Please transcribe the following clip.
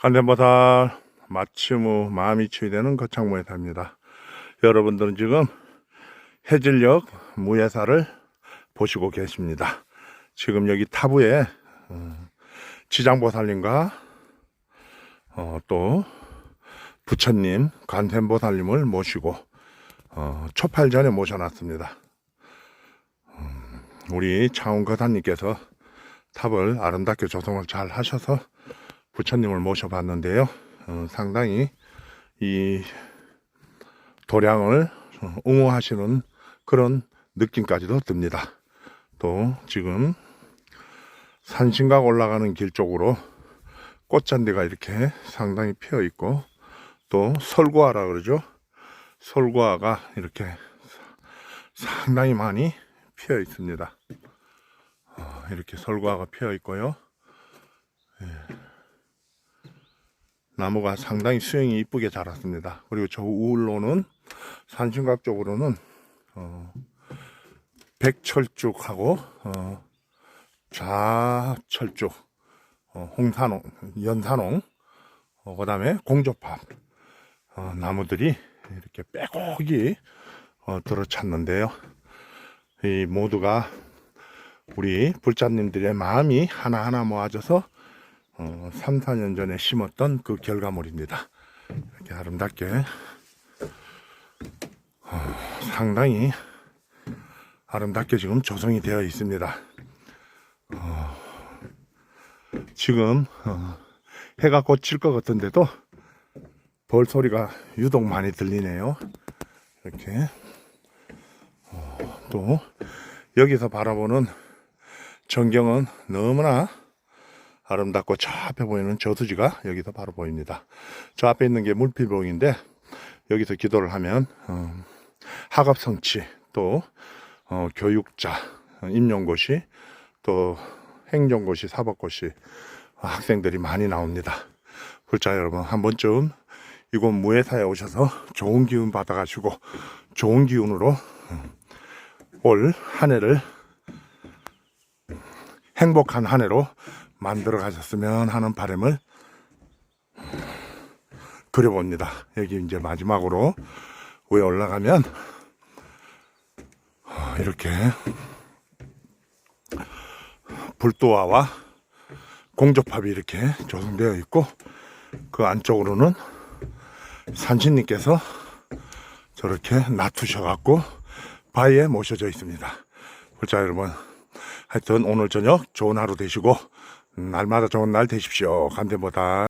간대보살 마침 후 마음이 치유되는 거창무에 답니다. 여러분들은 지금 해질녘 무예사를 보시고 계십니다. 지금 여기 타부에 어, 지장보살님과 어, 또 부처님, 관세음보살님을 모시고 어, 초팔 전에 모셔놨습니다. 음, 우리 차운거사님께서 탑을 아름답게 조성을 잘 하셔서 부처님을 모셔봤는데요. 어, 상당히 이 도량을 어, 옹호하시는 그런 느낌까지도 듭니다. 또 지금 산신각 올라가는 길 쪽으로 꽃잔디가 이렇게 상당히 피어 있고 또 설구아라 그러죠. 설구아가 이렇게 상당히 많이 피어 있습니다. 어, 이렇게 설구아가 피어 있고요. 예. 나무가 상당히 수영이 이쁘게 자랐습니다. 그리고 저 우울로는 산신각 쪽으로는 어, 백철쭉하고 어, 좌철쭉, 어, 홍산홍, 연산홍, 어, 그 다음에 공조팝 어, 나무들이 이렇게 빼곡이 어, 들어찼는데요. 이 모두가 우리 불자님들의 마음이 하나하나 모아져서 어, 3, 4년 전에 심었던 그 결과물입니다. 이렇게 아름답게 어, 상당히 아름답게 지금 조성이 되어 있습니다. 어, 지금 어, 해가 곧 질 것 같은데도 벌 소리가 유독 많이 들리네요. 이렇게 어, 또 여기서 바라보는 전경은 너무나 아름답고 저 앞에 보이는 저수지가 여기서 바로 보입니다. 저 앞에 있는 게 물필봉인데 여기서 기도를 하면 어, 학업 성취 또 어, 교육자 어, 임용고시 또 행정고시 사법고시 학생들이 많이 나옵니다. 불자 여러분 한 번쯤 이곳 무예사에 오셔서 좋은 기운 받아가시고 좋은 기운으로 올 한 해를 행복한 한 해로 만들어 가셨으면 하는 바람을 그려봅니다. 여기 이제 마지막으로 위에 올라가면 어, 이렇게 불도화와 공조팝이 이렇게 조성되어 있고 그 안쪽으로는 산신님께서 저렇게 놔두셔갖고 바위에 모셔져 있습니다. 불자 여러분, 하여튼 오늘 저녁 좋은 하루 되시고 날마다 좋은 날 되십시오. 간대보다.